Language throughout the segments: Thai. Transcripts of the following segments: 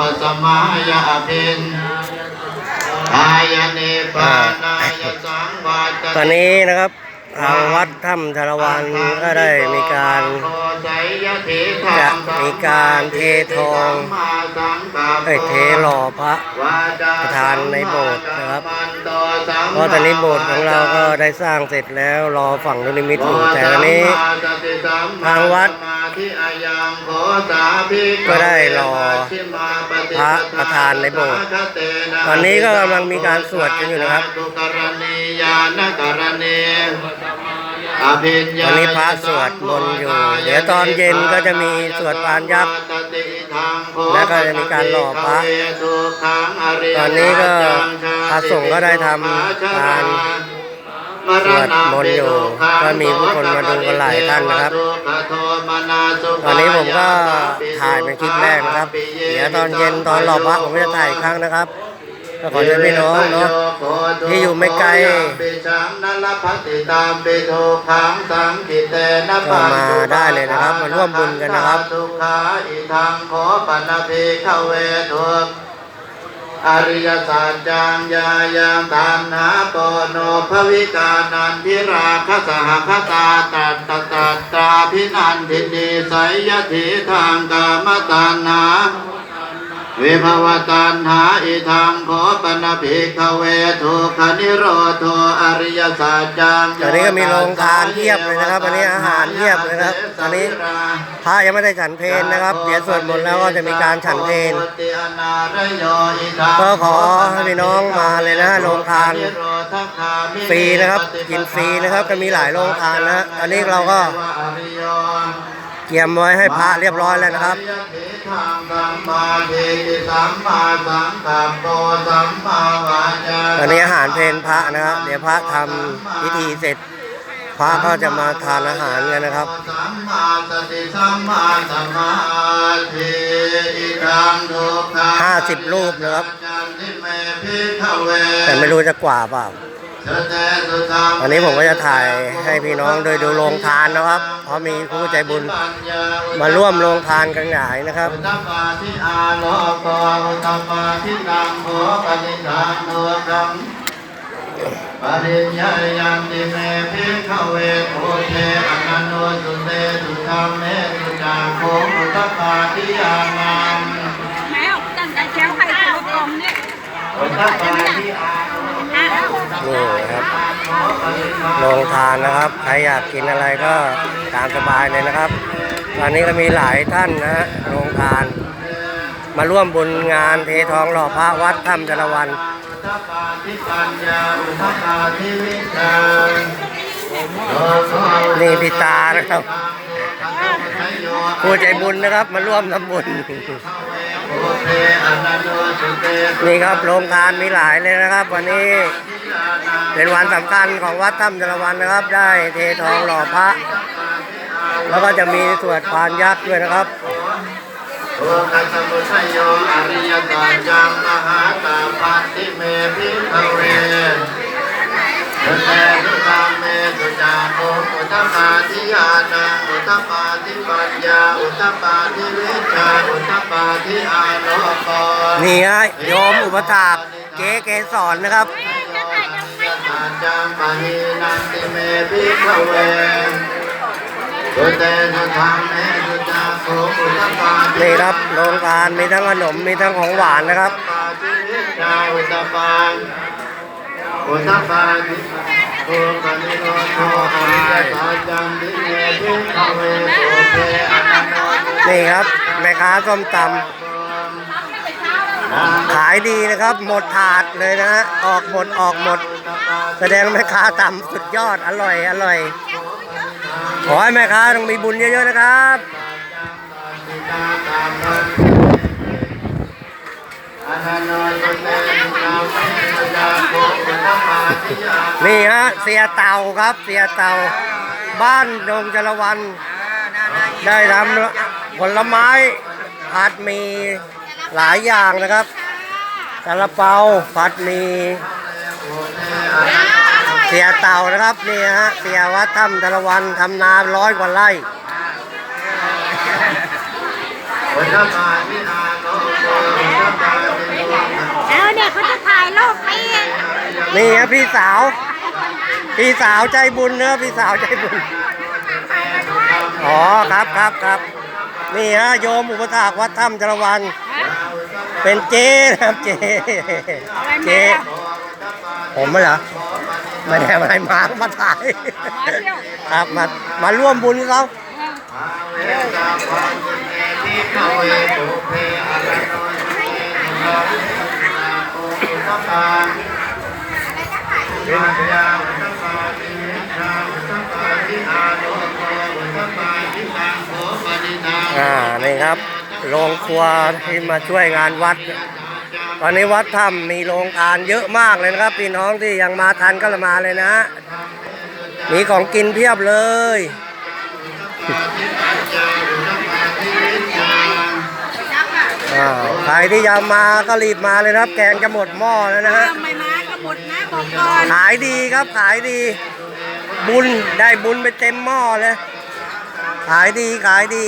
ปสมายาภินทายเนปานายสังวาตตอนนี้นะครับ ทางวัดถ้ำชาละวันก็ได้มีการจะมีการเททองเอ้ยเทหล่อพระประธานในโบสถ์นะครับเพราะตอนนี้โบสถ์ของเราก็ได้สร้างเสร็จแล้วรอฝั่งลูนิมิตอยู่แต่ตอนนี้ ทางวัดก็ได้รอพระประธานในโบสถ์ตอนนี้ก็กำลังมีการสวดกันอยู่นะครับ ตอนนี้พระสวดมนต์อยู่ เดี๋ยวตอนเย็นก็จะมีสวดปานยักษ์แล้วก็จะมีการหล่อพระ ตอนนี้ก็พระสงฆ์ก็ได้ทำการสวดมนต์อยู่ก็มีผู้คนมาดูกันหลายท่านนะครับ ตอนนี้ผมก็ถ่ายเป็นคลิปแรกนะครับ เดี๋ยวตอนเย็นตอนหล่อพระผมก็จะถ่ายอีกครั้งนะครับ ก็ขอเชิญพี่น้องเนาะที่อยู่ไม่ไกลก็มาได้เลยนะครับมาร่วมบุญกันนะครับทุกขาอีทางขอปัณเพขเวทุกอริยสัจจังยายามทานหาปโนภวิกานันทิราคสหคตาตัตตะตัตตาพินันทินีไสยถิทางกามตันหา วิภวตันหาอิทังขอปนภิกขเวทุกขนิโรธอริยสัจจังตอนนี้ก็มีโรงทานเพียบเลยนะครับ อันนี้อาหารเพียบเลยนะครับตอนนี้พระยังไม่ได้ฉันเพลนะครับ เดี๋ยวสวดมนต์แล้วก็จะมีการฉันเพลก็ขอให้พี่น้องมาเลยนะโรงทานฟรีนะครับ กินฟรีนะครับ ก็มีหลายโรงทานนะตอนนี้เราก็ เตรียมไว้ให้พระเรียบร้อยแล้วนะครับตอนนี้อาหารเพลพระนะครับ เดี๋ยวพระทำพิธีเสร็จ พระก็จะมาทานอาหารกันนะครับสัมมาสติสัมมาสมาธิอิทังทุกขังห้าสิบรูปนะครับจันทิเมพิขเวแต่ไม่รู้จะกว่าเปล่า วันนี้ผมก็จะถ่ายให้พี่น้องโดยดูโรงทานนะครับ เพราะมีผู้ใจบุญมาร่วมโรงทานกันหลายนะครับอุตตปาทิอาโลกอุตตปาทินังโหปฏิทังโนกังปริญญายันติเมพิขเวโคเทอนันโนสุเตสุธรรมเมสุจาโคอุตตปาทิอานังแมวตั้งแต่เช้าใครตัวกลมเนี่ยอุตตปาทิอาอ้าว นี่ครับโรงทานนะครับ ใครอยากกินอะไรก็ตามสบายเลยนะครับ ตอนนี้ก็มีหลายท่านนะฮะโรงทาน มาร่วมบุญงานเททองหล่อพระวัดถ้ำจรวันอุตตปาทิปัญญาอุตตปาทิวิชานี่พิตานะครับผู้ใจบุญนะครับ มาร่วมทำบุญ นี่ครับโรงทานมีหลายเลยนะครับ วันนี้เป็นวันสำคัญของวัดถ้ำจรวันนะครับ ได้เททองหล่อพระ แล้วก็จะมีสวดพานยักษ์ด้วยนะครับโอคัสมุทัยโยอริยสัจจังมหาตาปัติเมพิทเวสุเตสุธรรมเมสุจา โมอุตตปาทิยานังอุตตปาทิปัญญาอุตตปาทิวิชาอุตตปาทิอาโลกนี่ฮะโยมอุปถากเจ๊เกสรนะครับสัจจังปะหินันติเมพิภเวสุเตสุธรรมเมสุจาโมอุตตปาทินี่ครับโรงทานมีทั้งขนมมีทั้งของหวานนะครับปาทิวิชาอุตตปาอุตตปาทิ นิโรธโอริยสัจจังติเมพิภเวสุเตอนันโนนี่ครับแม่ค้าส้มตำขายดีนะครับ หมดถาดเลยนะฮะออกหมดออกหมด แสดงแม่ค้าตำสุดยอดอร่อยอร่อย ขอให้แม่ค้าต้องมีบุญเยอะๆนะครับอนันโนสุเต นี่ฮะเสียเต่าครับเสียเต่า บ้านดงจรวัน ได้ทำผลไม้ผัดมีหลายอย่างนะครับซาลาเปาผัดมีเสียเต่านะครับนี่ฮะเสียวัดถ้ำจรวันทำนาร้อยกว่าไร่เอาเนี่ยเขาจะถ่ายรูปไหมนี่ครับพี่สาว พี่สาวใจบุญเนอะพี่สาวใจบุญ อ๋อครับครับครับ นี่ฮะโยมอุปถากวัดถ้ำจรวัน เป็นเจ๊นะครับเจ๊เจ๊ผมไม่เหรอไม่ได้มามามาถ่ายมาเที่ยวครับมามาร่วมบุญเขา อ่านี่ครับโรงครัวที่มาช่วยงานวัด ตอนนี้วัดถ้ำมีโรงทานเยอะมากเลยนะครับพี่น้องที่ยังมาทันก็มาเลยนะ มีของกินเพียบเลยอ่าใครที่ยังมาก็รีบมาเลยนะครับ แกงจะหมดหม้อแล้วนะฮะทำไมมาก็หมดนะบอกก่อนขายดีครับขายดี บุญได้บุญไปเต็มหม้อเลย ขายดีขายดี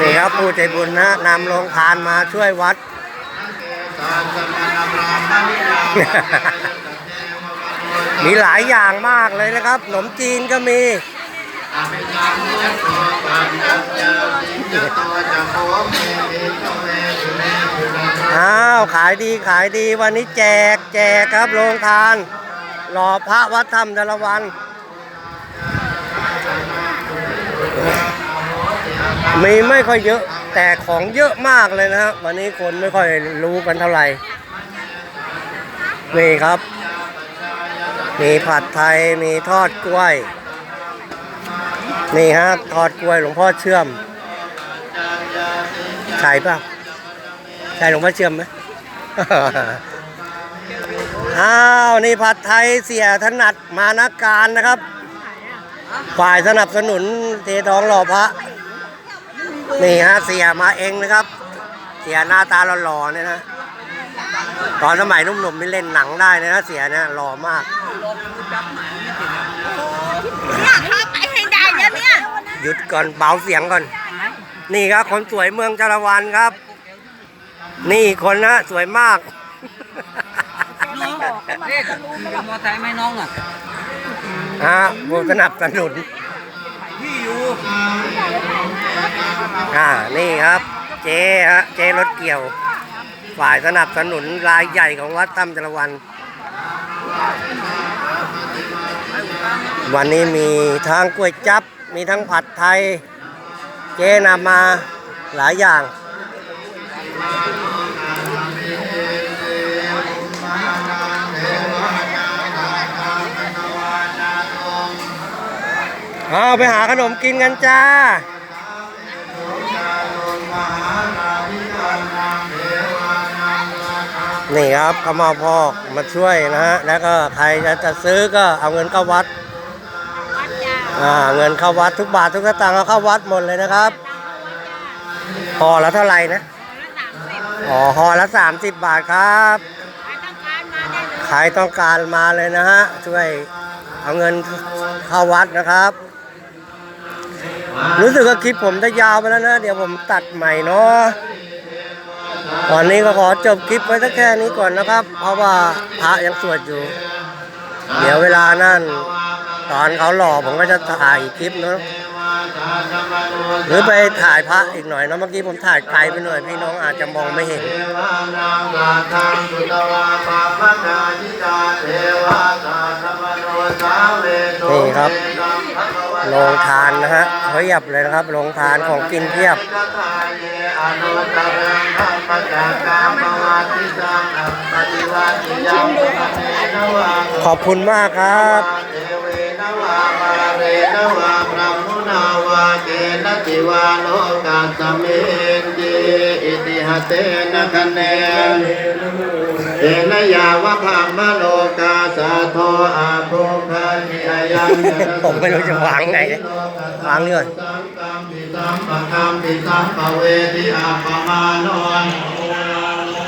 นี่ครับผู้ใจบุญนะนำโรงทานมาช่วยวัด มีหลายอย่างมากเลยนะครับขนมจีนก็มีอ้าว ขายดีขายดีวันนี้แจกแจกครับโรงทาน หล่อพระวัดธรรมดารวันมีไม่ค่อยเยอะแต่ของเยอะมากเลยนะครับวันนี้คนไม่ค่อยรู้กันเท่าไหร่นี่ครับ มีผัดไทยมีทอดกล้วย นี่ฮะทอดกล้วยหลวงพ่อเชื่อมใช่ป่ะใช่หลวงพ่อเชื่อมไหม อ้าวนี่ผัดไทยเสียถนัดมานาการนะครับ ฝ่ายสนับสนุนเททองหล่อพระนี่ฮะเสียมาเองนะครับ เสียหน้าตาหล่อๆเนี่ยนะตอนสมัยหนุ่มๆไม่เล่นหนังได้เลยนะ เสียเนี่ยหล่อมากเนี่ยถ้าไปให้ได้แล้วเนี่ยหยุดก่อนเบาเสียงก่อน นี่ครับคนสวยเมืองจารวันครับ นี่คนนะสวยมากน้ องเรียกมอไซค์ไหมน้องอะฮะสนับสนุนพี่อยู่อ่านี่ครับเจ๊ฮะเจ๊รถเกี่ยว ฝ่ายสนับสนุนรายใหญ่ของวัดตั้มจรวัน วันนี้มีทั้งก๋วยจับ มีทั้งผัดไทย เจ๊นำมาหลายอย่าง เอาไปหาขนมกินกันจ้านี่ครับเขามาพอกมาช่วยนะฮะ แล้วก็ใครจะจะซื้อก็เอาเงินเข้าวัดวัดยาอ่าเงินเข้าวัดทุกบาททุกสตางค์เอาเข้าวัดหมดเลยนะครับห่อละเท่าไหร่นะละสามสิบอ๋อห่อละสามสิบบาทครับใครต้องการมาได้เลยใครต้องการมาเลยนะฮะ ช่วยเอาเงินเข้าวัดนะครับ รู้สึกว่าคลิปผมจะยาวไปแล้วนะ เดี๋ยวผมตัดใหม่เนาะตอนนี้ก็ขอจบคลิปไว้สักแค่นี้ก่อนนะครับ เพราะว่าพระยังสวดอยู่ เดี๋ยวเวลานั่น ตอนเขาหล่อผมก็จะถ่ายอีกคลิปเนาะ หรือไปถ่ายพระอีกหน่อยเนาะเมื่อกี้ผมถ่ายไกลไปหน่อยพี่น้องอาจจะมองไม่เห็นนี่ครับโรงทานนะฮะเพียบเลยนะครับโรงทานของกินเพียบขอบคุณมากครับ นวามาเรนวาพระมุนาวาเกนติวาโลกาสเมนติอิติหเตนะคะเนเอนยาวะพามโลกาสาโทอาภุคันติอายังผมไม่รู้จะวางไงเนี่ยวางนี่ก่อนสังกัมปิสัมปะกัมปิสัมปะเวทิอาปมาโนน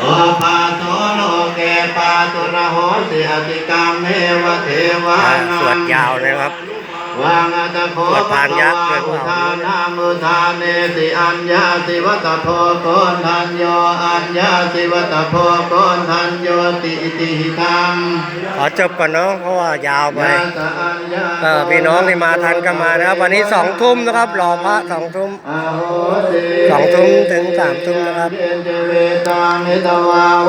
โอปาโตโลเกปาตุระโหสิอติกามเมวะเทวาอ่านังสวดยาวเลยนะครับ วางอัตโพสวดพานยักษ์ด้วยอุทานามุทาเนติอัญญาสิวัตโพโกนทันโยอัญญาสิวัตโพโกนทันโยติอิติหิทังขอจบก่อนเนาะเพราะว่ายาวไปยะสะอัญญาก็พี่น้องที่มาทันก็มานะครับ วันนี้สองทุ่มนะครับรอพระสองทุ่มสองทุ่มถึงสามทุ่มนะครับ